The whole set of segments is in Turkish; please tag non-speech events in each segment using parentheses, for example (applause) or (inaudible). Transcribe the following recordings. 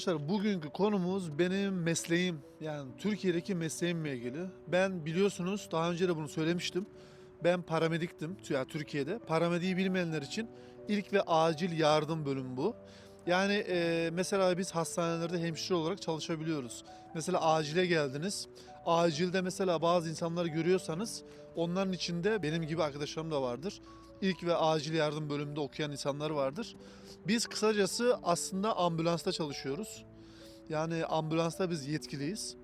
Arkadaşlar bugünkü konumuz benim mesleğim. Yani Türkiye'deki mesleğimle ilgili. Ben biliyorsunuz daha önce de bunu söylemiştim. Ben paramediktim ya Türkiye'de. Paramediği bilmeyenler için ilk ve acil yardım bölümü bu. Yani e, mesela biz hastanelerde hemşire olarak çalışabiliyoruz. Mesela acile geldiniz. Acilde mesela bazı insanları görüyorsanız onların içinde benim gibi arkadaşlarım da vardır. İlk ve acil yardım bölümünde okuyan insanlar vardır. Biz kısacası aslında ambulansta çalışıyoruz. Yani ambulansta biz yetkiliyiz.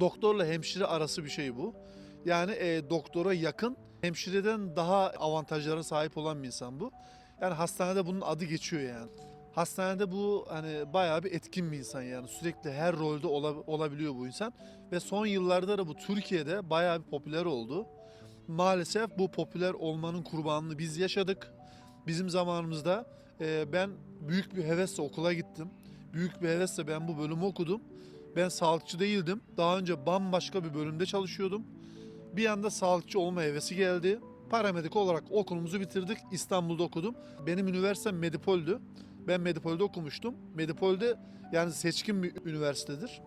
Doktorla hemşire arası bir şey bu. Yani e, doktora yakın, hemşireden daha avantajlara sahip olan bir insan bu. Yani hastanede bunun adı geçiyor yani. Hastanede bu hani bayağı bir etkin bir insan yani sürekli her rolde ola- olabiliyor bu insan ve son yıllarda da bu Türkiye'de bayağı bir popüler oldu. Maalesef bu popüler olmanın kurbanını biz yaşadık. Bizim zamanımızda e, ben büyük bir hevesle okula gittim. Büyük bir hevesle ben bu bölümü okudum. Ben sağlıkçı değildim. Daha önce bambaşka bir bölümde çalışıyordum. Bir anda sağlıkçı olma hevesi geldi. Paramedik olarak okulumuzu bitirdik. İstanbul'da okudum. Benim üniversitem Medipol'dü. Ben Medipol'de okumuştum. Medipol'de yani seçkin bir üniversitedir.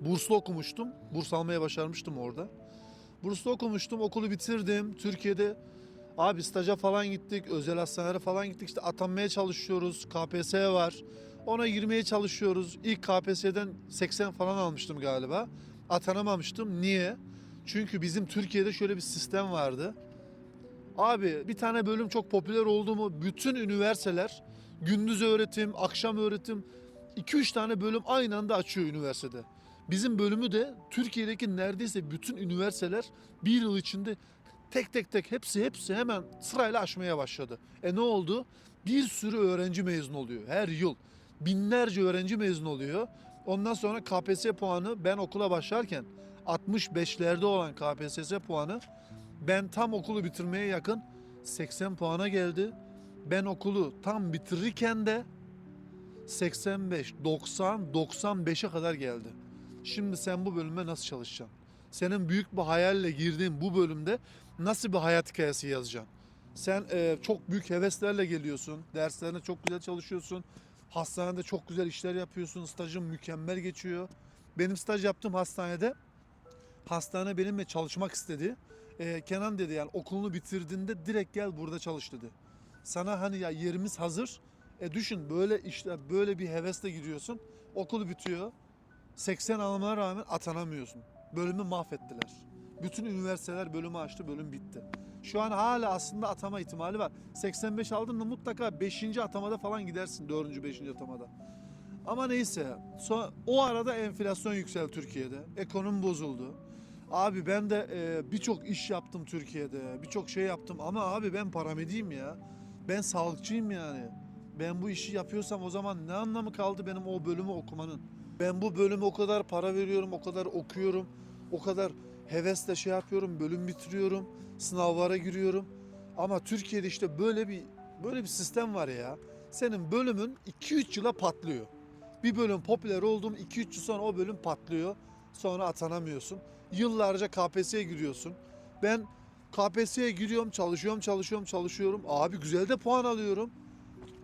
Burslu okumuştum. Burs almaya başarmıştım orada. Burslu okumuştum. Okulu bitirdim. Türkiye'de abi staja falan gittik. Özel hastanelere falan gittik. İşte atanmaya çalışıyoruz. KPSS var. Ona girmeye çalışıyoruz. İlk KPSS'den 80 falan almıştım galiba. Atanamamıştım. Niye? Çünkü bizim Türkiye'de şöyle bir sistem vardı. Abi bir tane bölüm çok popüler oldu mu bütün üniversiteler gündüz öğretim, akşam öğretim 2-3 tane bölüm aynı anda açıyor üniversitede. Bizim bölümü de Türkiye'deki neredeyse bütün üniversiteler bir yıl içinde tek tek tek hepsi hepsi hemen sırayla açmaya başladı. E ne oldu? Bir sürü öğrenci mezun oluyor her yıl. Binlerce öğrenci mezun oluyor. Ondan sonra KPSS puanı ben okula başlarken 65'lerde olan KPSS puanı ben tam okulu bitirmeye yakın 80 puana geldi. Ben okulu tam bitirirken de 85, 90, 95'e kadar geldi. Şimdi sen bu bölüme nasıl çalışacaksın? Senin büyük bir hayalle girdiğin bu bölümde nasıl bir hayat hikayesi yazacaksın? Sen e, çok büyük heveslerle geliyorsun. Derslerine çok güzel çalışıyorsun. Hastanede çok güzel işler yapıyorsun. Stajın mükemmel geçiyor. Benim staj yaptığım hastanede hastane benimle çalışmak istedi. E, Kenan dedi yani okulunu bitirdiğinde direkt gel burada çalış dedi. Sana hani ya yerimiz hazır. E düşün böyle işte böyle bir hevesle gidiyorsun. Okul bitiyor. 80 almana rağmen atanamıyorsun. Bölümü mahvettiler. Bütün üniversiteler bölümü açtı, bölüm bitti. Şu an hala aslında atama ihtimali var. 85 aldın mı mutlaka 5. atamada falan gidersin 4. 5. atamada. Ama neyse. So- o arada enflasyon yükseldi Türkiye'de. Ekonomi bozuldu. Abi ben de e, birçok iş yaptım Türkiye'de. Birçok şey yaptım ama abi ben paramediyim ya. Ben sağlıkçıyım yani. Ben bu işi yapıyorsam o zaman ne anlamı kaldı benim o bölümü okumanın? Ben bu bölüme o kadar para veriyorum, o kadar okuyorum, o kadar hevesle şey yapıyorum, bölüm bitiriyorum, sınavlara giriyorum. Ama Türkiye'de işte böyle bir böyle bir sistem var ya. Senin bölümün 2-3 yıla patlıyor. Bir bölüm popüler oldu mu 2-3 yıl sonra o bölüm patlıyor. Sonra atanamıyorsun. Yıllarca KPSS'ye giriyorsun. Ben KPSS'ye giriyorum, çalışıyorum, çalışıyorum, çalışıyorum. Abi güzel de puan alıyorum.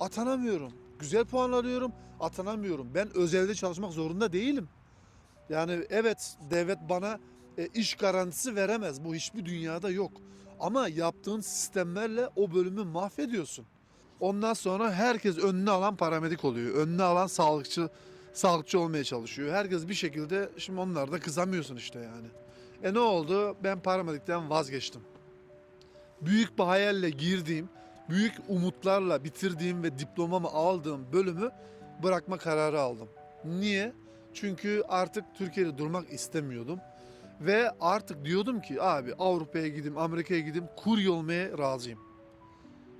Atanamıyorum. Güzel puan alıyorum, atanamıyorum. Ben özelde çalışmak zorunda değilim. Yani evet devlet bana e, iş garantisi veremez. Bu hiçbir dünyada yok. Ama yaptığın sistemlerle o bölümü mahvediyorsun. Ondan sonra herkes önüne alan paramedik oluyor. Önüne alan sağlıkçı sağlıkçı olmaya çalışıyor. Herkes bir şekilde şimdi onlar da kızamıyorsun işte yani. E ne oldu? Ben paramedikten vazgeçtim. Büyük bir hayalle girdiğim, büyük umutlarla bitirdiğim ve diplomamı aldığım bölümü bırakma kararı aldım. Niye? Çünkü artık Türkiye'de durmak istemiyordum. Ve artık diyordum ki abi Avrupa'ya gideyim, Amerika'ya gideyim, kurye olmaya razıyım.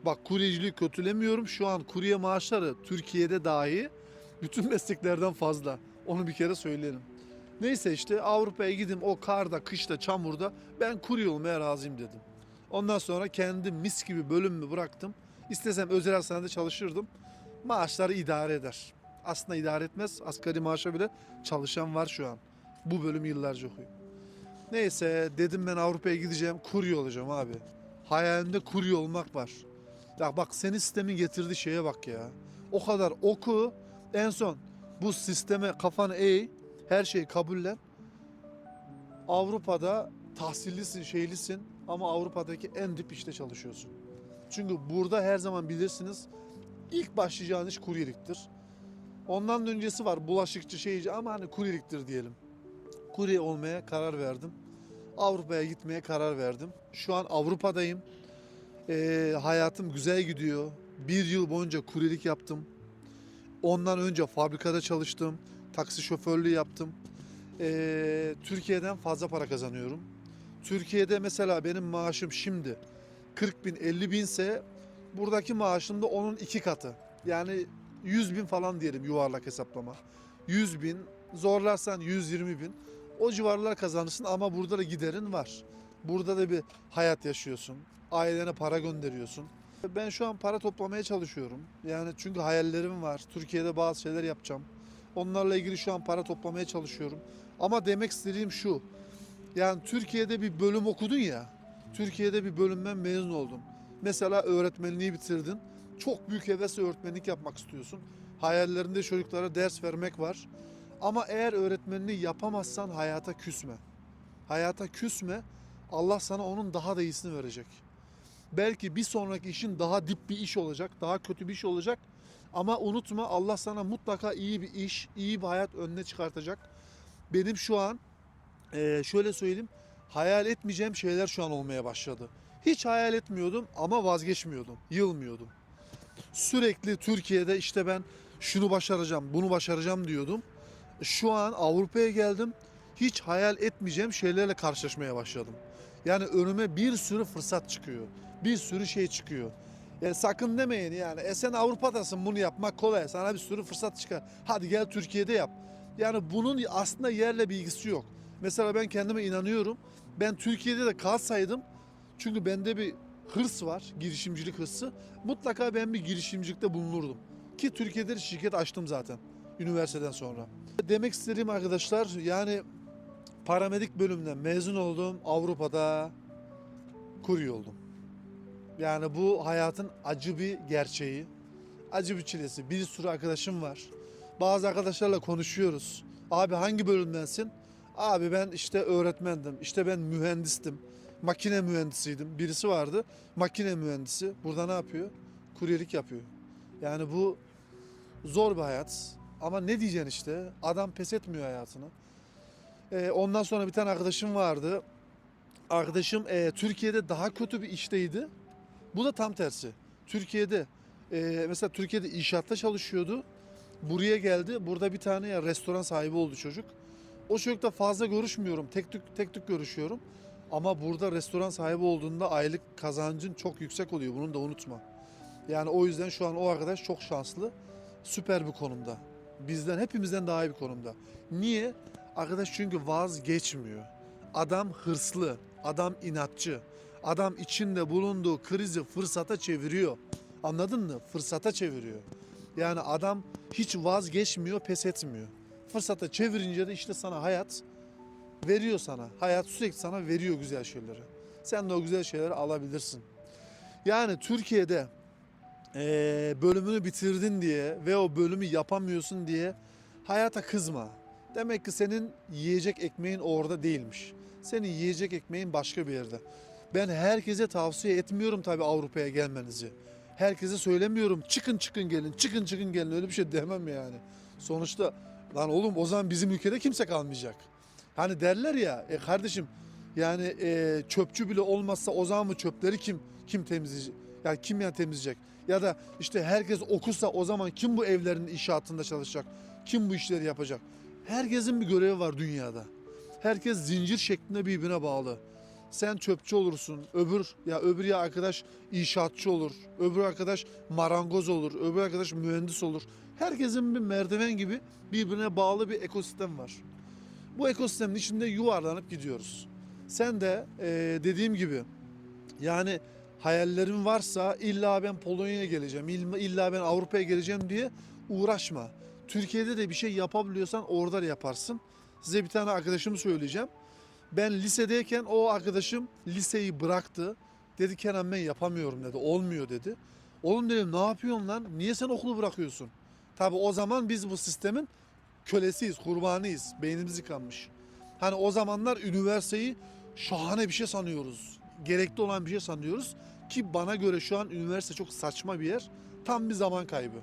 Bak kuryeciliği kötülemiyorum. Şu an kurye maaşları Türkiye'de dahi bütün (laughs) mesleklerden fazla. Onu bir kere söyleyelim. Neyse işte Avrupa'ya gideyim o karda, kışta, çamurda ben kurye olmaya razıyım dedim. Ondan sonra kendi mis gibi bölümümü bıraktım. İstesem özel hastanede çalışırdım. Maaşları idare eder. Aslında idare etmez. Asgari maaşa bile çalışan var şu an. Bu bölümü yıllarca okuyor. Neyse dedim ben Avrupa'ya gideceğim. Kurye olacağım abi. Hayalimde kurye olmak var. Ya bak senin sistemin getirdiği şeye bak ya. O kadar oku en son Bu sisteme kafanı eğ, her şeyi kabullen. Avrupa'da tahsillisin, şeylisin ama Avrupa'daki en dip işte çalışıyorsun. Çünkü burada her zaman bilirsiniz ilk başlayacağın iş kuryeliktir. Ondan da öncesi var bulaşıkçı şeyci ama hani kuryeliktir diyelim. Kurye olmaya karar verdim. Avrupa'ya gitmeye karar verdim. Şu an Avrupa'dayım. Ee, hayatım güzel gidiyor. Bir yıl boyunca kuryelik yaptım. Ondan önce fabrikada çalıştım. Taksi şoförlüğü yaptım. Ee, Türkiye'den fazla para kazanıyorum. Türkiye'de mesela benim maaşım şimdi 40 bin 50 binse buradaki maaşım da onun iki katı. Yani 100 bin falan diyelim yuvarlak hesaplama. 100 bin zorlarsan 120 bin o civarlar kazanırsın ama burada da giderin var. Burada da bir hayat yaşıyorsun. Ailene para gönderiyorsun. Ben şu an para toplamaya çalışıyorum. Yani çünkü hayallerim var. Türkiye'de bazı şeyler yapacağım. Onlarla ilgili şu an para toplamaya çalışıyorum. Ama demek istediğim şu. Yani Türkiye'de bir bölüm okudun ya. Türkiye'de bir bölümden mezun oldun. Mesela öğretmenliği bitirdin. Çok büyük hevesle öğretmenlik yapmak istiyorsun. Hayallerinde çocuklara ders vermek var. Ama eğer öğretmenliği yapamazsan hayata küsme. Hayata küsme. Allah sana onun daha da iyisini verecek. Belki bir sonraki işin daha dip bir iş olacak, daha kötü bir iş olacak. Ama unutma Allah sana mutlaka iyi bir iş, iyi bir hayat önüne çıkartacak. Benim şu an şöyle söyleyeyim, hayal etmeyeceğim şeyler şu an olmaya başladı. Hiç hayal etmiyordum ama vazgeçmiyordum, yılmıyordum. Sürekli Türkiye'de işte ben şunu başaracağım, bunu başaracağım diyordum. Şu an Avrupa'ya geldim. Hiç hayal etmeyeceğim şeylerle karşılaşmaya başladım. Yani önüme bir sürü fırsat çıkıyor. Bir sürü şey çıkıyor. Ya sakın demeyin yani. E sen Avrupa'dasın bunu yapmak kolay. Sana bir sürü fırsat çıkar. Hadi gel Türkiye'de yap. Yani bunun aslında yerle bir ilgisi yok. Mesela ben kendime inanıyorum. Ben Türkiye'de de kalsaydım çünkü bende bir hırs var, girişimcilik hırsı. Mutlaka ben bir girişimcilikte bulunurdum. Ki Türkiye'de de şirket açtım zaten üniversiteden sonra. Demek istediğim arkadaşlar yani paramedik bölümden mezun oldum. Avrupa'da kurye oldum. Yani bu hayatın acı bir gerçeği. Acı bir çilesi. Bir sürü arkadaşım var. Bazı arkadaşlarla konuşuyoruz. Abi hangi bölümdensin? Abi ben işte öğretmendim. İşte ben mühendistim. Makine mühendisiydim. Birisi vardı. Makine mühendisi. Burada ne yapıyor? Kuryelik yapıyor. Yani bu zor bir hayat. Ama ne diyeceksin işte? Adam pes etmiyor hayatını. Ee, ondan sonra bir tane arkadaşım vardı. Arkadaşım e, Türkiye'de daha kötü bir işteydi. Bu da tam tersi. Türkiye'de e, mesela Türkiye'de inşaatta çalışıyordu. Buraya geldi. Burada bir tane ya restoran sahibi oldu çocuk. O çocukla fazla görüşmüyorum. Tek tük tek tük görüşüyorum. Ama burada restoran sahibi olduğunda aylık kazancın çok yüksek oluyor. Bunu da unutma. Yani o yüzden şu an o arkadaş çok şanslı. Süper bir konumda. Bizden hepimizden daha iyi bir konumda. Niye? Arkadaş çünkü vazgeçmiyor. Adam hırslı, adam inatçı. Adam içinde bulunduğu krizi fırsata çeviriyor. Anladın mı? Fırsata çeviriyor. Yani adam hiç vazgeçmiyor, pes etmiyor. Fırsata çevirince de işte sana hayat veriyor sana. Hayat sürekli sana veriyor güzel şeyleri. Sen de o güzel şeyleri alabilirsin. Yani Türkiye'de eee, bölümünü bitirdin diye ve o bölümü yapamıyorsun diye hayata kızma. Demek ki senin yiyecek ekmeğin orada değilmiş. Senin yiyecek ekmeğin başka bir yerde. Ben herkese tavsiye etmiyorum tabii Avrupa'ya gelmenizi. Herkese söylemiyorum çıkın çıkın gelin, çıkın çıkın gelin öyle bir şey demem yani. Sonuçta lan oğlum o zaman bizim ülkede kimse kalmayacak. Hani derler ya e kardeşim yani e, çöpçü bile olmazsa o zaman mı çöpleri kim kim temizleyecek? Yani kim ya temizleyecek? Ya da işte herkes okusa o zaman kim bu evlerin inşaatında çalışacak? Kim bu işleri yapacak? Herkesin bir görevi var dünyada. Herkes zincir şeklinde birbirine bağlı. Sen çöpçü olursun, öbür ya öbür ya arkadaş inşaatçı olur, öbür arkadaş marangoz olur, öbür arkadaş mühendis olur. Herkesin bir merdiven gibi birbirine bağlı bir ekosistem var. Bu ekosistemin içinde yuvarlanıp gidiyoruz. Sen de eee, dediğim gibi yani hayallerin varsa illa ben Polonya'ya geleceğim, illa- ben Avrupa'ya geleceğim diye uğraşma. Türkiye'de de bir şey yapabiliyorsan orada da yaparsın. Size bir tane arkadaşımı söyleyeceğim. Ben lisedeyken o arkadaşım liseyi bıraktı. Dedi Kenan ben yapamıyorum dedi. Olmuyor dedi. Oğlum dedim ne yapıyorsun lan? Niye sen okulu bırakıyorsun? Tabi o zaman biz bu sistemin kölesiyiz, kurbanıyız. Beynimiz yıkanmış. Hani o zamanlar üniversiteyi şahane bir şey sanıyoruz. Gerekli olan bir şey sanıyoruz. Ki bana göre şu an üniversite çok saçma bir yer. Tam bir zaman kaybı.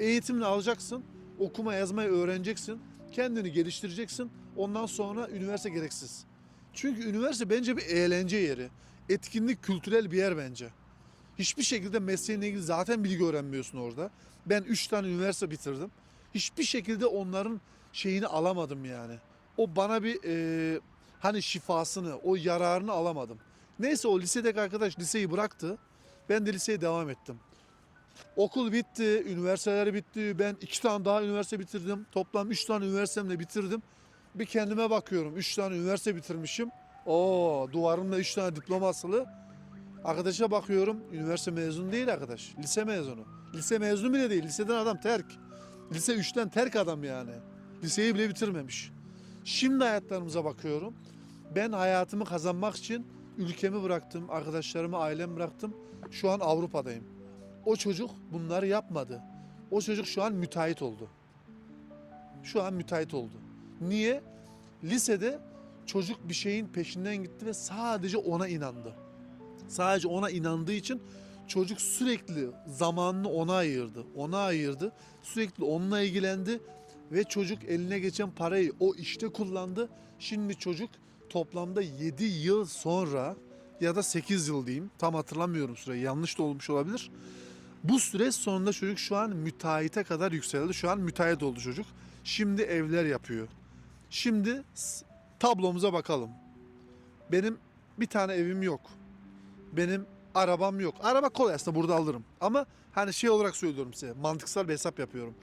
Eğitimini alacaksın, okuma yazmayı öğreneceksin, kendini geliştireceksin. Ondan sonra üniversite gereksiz. Çünkü üniversite bence bir eğlence yeri. Etkinlik, kültürel bir yer bence. Hiçbir şekilde mesleğinle ilgili zaten bilgi öğrenmiyorsun orada. Ben 3 tane üniversite bitirdim. Hiçbir şekilde onların şeyini alamadım yani. O bana bir e, hani şifasını, o yararını alamadım. Neyse o lisedeki arkadaş liseyi bıraktı. Ben de liseye devam ettim. Okul bitti, üniversiteler bitti. Ben iki tane daha üniversite bitirdim. Toplam üç tane üniversitemle bitirdim. Bir kendime bakıyorum. Üç tane üniversite bitirmişim. Oo duvarımda üç tane diploma asılı. Arkadaşa bakıyorum. Üniversite mezunu değil arkadaş. Lise mezunu. Lise mezunu bile değil. Liseden adam terk. Lise 3'ten terk adam yani. Liseyi bile bitirmemiş. Şimdi hayatlarımıza bakıyorum. Ben hayatımı kazanmak için ülkemi bıraktım, arkadaşlarımı, ailemi bıraktım. Şu an Avrupa'dayım. O çocuk bunları yapmadı. O çocuk şu an müteahhit oldu. Şu an müteahhit oldu. Niye? Lisede çocuk bir şeyin peşinden gitti ve sadece ona inandı. Sadece ona inandığı için çocuk sürekli zamanını ona ayırdı. Ona ayırdı. Sürekli onunla ilgilendi ve çocuk eline geçen parayı o işte kullandı. Şimdi çocuk toplamda 7 yıl sonra ya da 8 yıl diyeyim tam hatırlamıyorum süreyi yanlış da olmuş olabilir. Bu süreç sonunda çocuk şu an müteahhite kadar yükseldi. Şu an müteahhit oldu çocuk. Şimdi evler yapıyor. Şimdi tablomuza bakalım. Benim bir tane evim yok. Benim arabam yok. Araba kolay aslında burada alırım. Ama hani şey olarak söylüyorum size. Mantıksal bir hesap yapıyorum.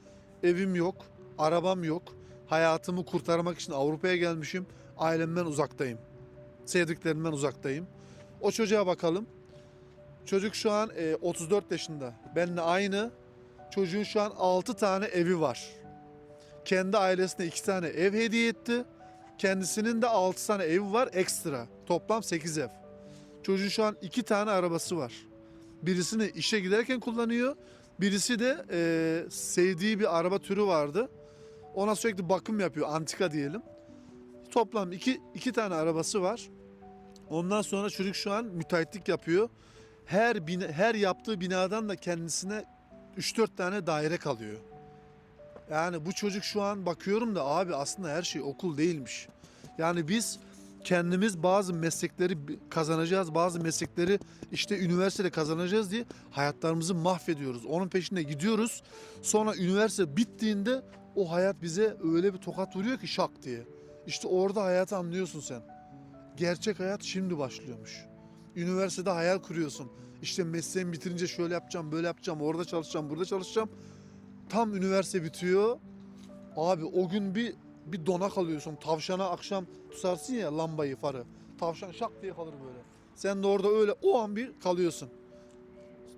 Evim yok. Arabam yok. Hayatımı kurtarmak için Avrupa'ya gelmişim. Ailemden uzaktayım. Sevdiklerimden uzaktayım. O çocuğa bakalım. Çocuk şu an e, 34 yaşında. Benimle aynı. Çocuğun şu an 6 tane evi var. Kendi ailesine 2 tane ev hediye etti. Kendisinin de 6 tane evi var ekstra. Toplam 8 ev. Çocuğun şu an 2 tane arabası var. Birisini işe giderken kullanıyor. Birisi de e, sevdiği bir araba türü vardı. Ona sürekli bakım yapıyor. Antika diyelim. Toplam iki, iki tane arabası var. Ondan sonra çocuk şu an müteahhitlik yapıyor. Her bina, her yaptığı binadan da kendisine 3-4 tane daire kalıyor. Yani bu çocuk şu an bakıyorum da abi aslında her şey okul değilmiş. Yani biz kendimiz bazı meslekleri kazanacağız, bazı meslekleri işte üniversitede kazanacağız diye hayatlarımızı mahvediyoruz. Onun peşinde gidiyoruz. Sonra üniversite bittiğinde o hayat bize öyle bir tokat vuruyor ki şak diye. İşte orada hayatı anlıyorsun sen. Gerçek hayat şimdi başlıyormuş. Üniversitede hayal kuruyorsun. İşte mesleğimi bitirince şöyle yapacağım, böyle yapacağım, orada çalışacağım, burada çalışacağım. Tam üniversite bitiyor. Abi o gün bir bir dona kalıyorsun. Tavşana akşam tutarsın ya lambayı, farı. Tavşan şak diye kalır böyle. Sen de orada öyle o an bir kalıyorsun.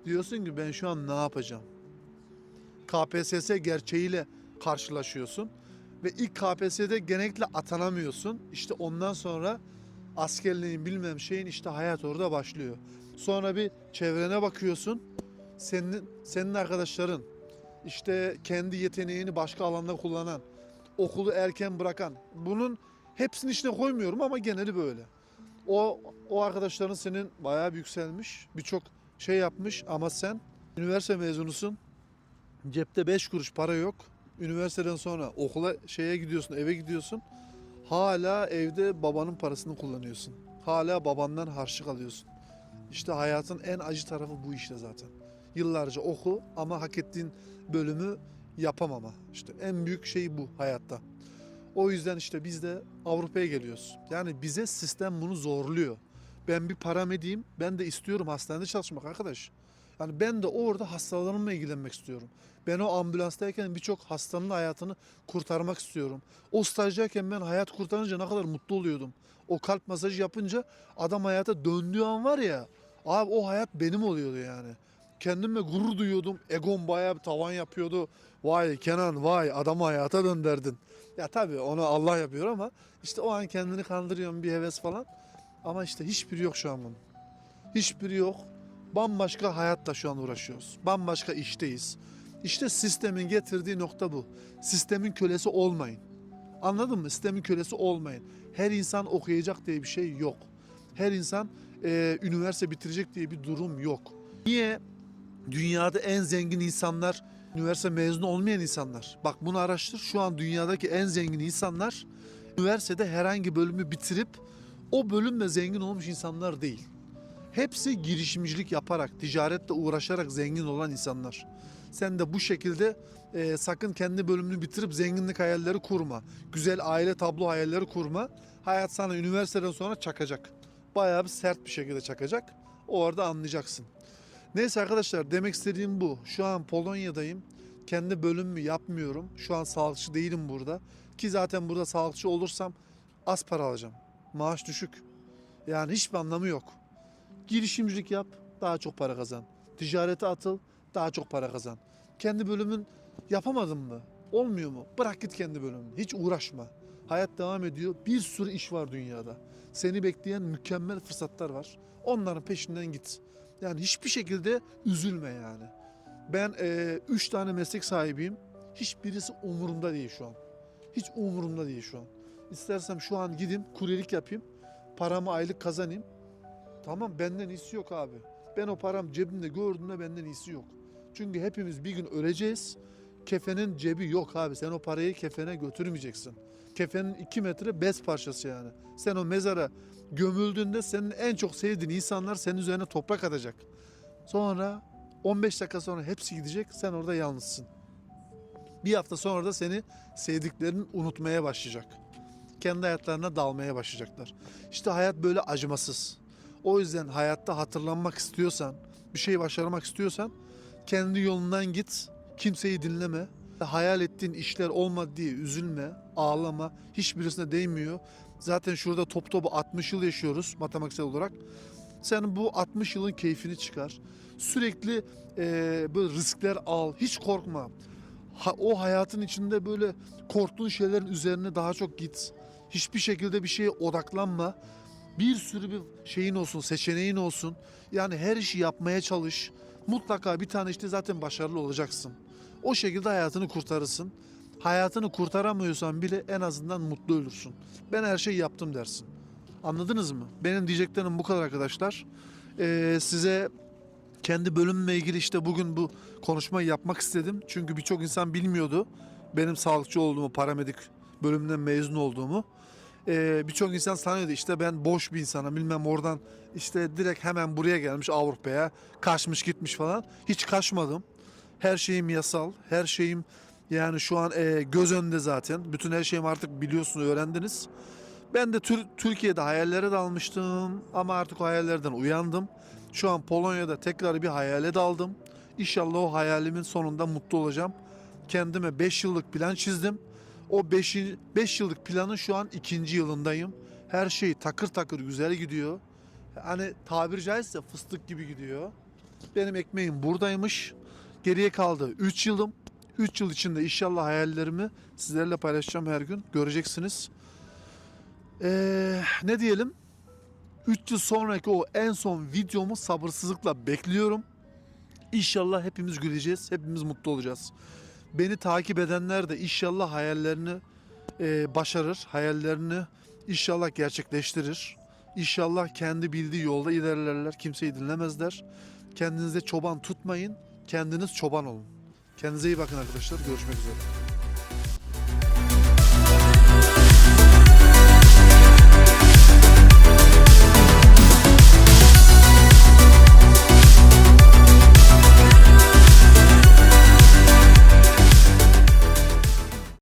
Diyorsun ki ben şu an ne yapacağım? KPSS gerçeğiyle karşılaşıyorsun. Ve ilk KPSS'de genellikle atanamıyorsun. İşte ondan sonra askerliğin bilmem şeyin işte hayat orada başlıyor. Sonra bir çevrene bakıyorsun. Senin senin arkadaşların işte kendi yeteneğini başka alanda kullanan, okulu erken bırakan. Bunun hepsini içine koymuyorum ama geneli böyle. O o arkadaşların senin bayağı bir yükselmiş, birçok şey yapmış ama sen üniversite mezunusun. Cepte 5 kuruş para yok. Üniversiteden sonra okula şeye gidiyorsun, eve gidiyorsun. Hala evde babanın parasını kullanıyorsun. Hala babandan harçlık alıyorsun. İşte hayatın en acı tarafı bu işte zaten. Yıllarca oku ama hak ettiğin bölümü yapamama. İşte en büyük şey bu hayatta. O yüzden işte biz de Avrupa'ya geliyoruz. Yani bize sistem bunu zorluyor. Ben bir paramediyim, ben de istiyorum hastanede çalışmak arkadaş. Yani ben de orada hastalarımla ilgilenmek istiyorum. Ben o ambulanstayken birçok hastanın hayatını kurtarmak istiyorum. O stajdayken ben hayat kurtarınca ne kadar mutlu oluyordum. O kalp masajı yapınca adam hayata döndüğü an var ya, abi o hayat benim oluyordu yani. Kendimle gurur duyuyordum. Egom bayağı bir tavan yapıyordu. Vay Kenan vay adamı hayata döndürdün. Ya tabii onu Allah yapıyor ama işte o an kendini kandırıyorum bir heves falan. Ama işte hiçbiri yok şu an bunun. Hiçbiri yok. Bambaşka hayatla şu an uğraşıyoruz. Bambaşka işteyiz. İşte sistemin getirdiği nokta bu. Sistemin kölesi olmayın. Anladın mı? Sistemin kölesi olmayın. Her insan okuyacak diye bir şey yok. Her insan e, üniversite bitirecek diye bir durum yok. Niye dünyada en zengin insanlar üniversite mezunu olmayan insanlar? Bak bunu araştır. Şu an dünyadaki en zengin insanlar üniversitede herhangi bölümü bitirip o bölümle zengin olmuş insanlar değil. Hepsi girişimcilik yaparak, ticaretle uğraşarak zengin olan insanlar. Sen de bu şekilde e, sakın kendi bölümünü bitirip zenginlik hayalleri kurma. Güzel aile tablo hayalleri kurma. Hayat sana üniversiteden sonra çakacak. Bayağı bir sert bir şekilde çakacak. Orada anlayacaksın. Neyse arkadaşlar demek istediğim bu. Şu an Polonya'dayım. Kendi bölümümü yapmıyorum. Şu an sağlıkçı değilim burada. Ki zaten burada sağlıkçı olursam az para alacağım. Maaş düşük. Yani hiçbir anlamı yok. Girişimcilik yap, daha çok para kazan. Ticarete atıl, daha çok para kazan. Kendi bölümün yapamadın mı? Olmuyor mu? Bırak git kendi bölümünü. Hiç uğraşma. Hayat devam ediyor. Bir sürü iş var dünyada. Seni bekleyen mükemmel fırsatlar var. Onların peşinden git. Yani hiçbir şekilde üzülme yani. Ben eee, üç tane meslek sahibiyim. Hiçbirisi umurumda değil şu an. Hiç umurumda değil şu an. İstersem şu an gideyim kuryelik yapayım. Paramı aylık kazanayım. Tamam benden iyisi yok abi. Ben o param cebimde gördüğümde benden iyisi yok. Çünkü hepimiz bir gün öleceğiz. Kefenin cebi yok abi. Sen o parayı kefene götürmeyeceksin. Kefenin iki metre bez parçası yani. Sen o mezara gömüldüğünde senin en çok sevdiğin insanlar senin üzerine toprak atacak. Sonra 15 dakika sonra hepsi gidecek. Sen orada yalnızsın. Bir hafta sonra da seni sevdiklerin unutmaya başlayacak. Kendi hayatlarına dalmaya başlayacaklar. İşte hayat böyle acımasız. O yüzden hayatta hatırlanmak istiyorsan, bir şey başarmak istiyorsan kendi yolundan git, kimseyi dinleme. Hayal ettiğin işler olmadı diye üzülme, ağlama. Hiçbirisine değmiyor. Zaten şurada top topu 60 yıl yaşıyoruz matematiksel olarak. Sen bu 60 yılın keyfini çıkar. Sürekli eee, böyle riskler al, hiç korkma. Ha- o hayatın içinde böyle korktuğun şeylerin üzerine daha çok git. Hiçbir şekilde bir şeye odaklanma. Bir sürü bir şeyin olsun, seçeneğin olsun. Yani her işi yapmaya çalış. Mutlaka bir tane işte zaten başarılı olacaksın. O şekilde hayatını kurtarırsın. Hayatını kurtaramıyorsan bile en azından mutlu ölürsün. Ben her şeyi yaptım dersin. Anladınız mı? Benim diyeceklerim bu kadar arkadaşlar. Ee, size kendi bölümümle ilgili işte bugün bu konuşmayı yapmak istedim. Çünkü birçok insan bilmiyordu benim sağlıkçı olduğumu, paramedik bölümünden mezun olduğumu. Ee, birçok insan sanıyordu işte ben boş bir insanım bilmem oradan işte direkt hemen buraya gelmiş Avrupa'ya kaçmış gitmiş falan. Hiç kaçmadım. Her şeyim yasal, her şeyim yani şu an e, göz önünde zaten. Bütün her şeyimi artık biliyorsunuz, öğrendiniz. Ben de Tür- Türkiye'de hayallere dalmıştım ama artık o hayallerden uyandım. Şu an Polonya'da tekrar bir hayale daldım. İnşallah o hayalimin sonunda mutlu olacağım. Kendime 5 yıllık plan çizdim. O 5 5 yıllık planın şu an ikinci yılındayım. Her şey takır takır güzel gidiyor. Hani tabiri caizse fıstık gibi gidiyor. Benim ekmeğim buradaymış. Geriye kaldı 3 yılım. 3 yıl içinde inşallah hayallerimi sizlerle paylaşacağım her gün. Göreceksiniz. Ee, ne diyelim? 3 yıl sonraki o en son videomu sabırsızlıkla bekliyorum. İnşallah hepimiz güleceğiz, hepimiz mutlu olacağız. Beni takip edenler de inşallah hayallerini e, başarır, hayallerini inşallah gerçekleştirir. İnşallah kendi bildiği yolda ilerlerler, kimseyi dinlemezler. Kendinize çoban tutmayın, kendiniz çoban olun. Kendinize iyi bakın arkadaşlar, görüşmek üzere.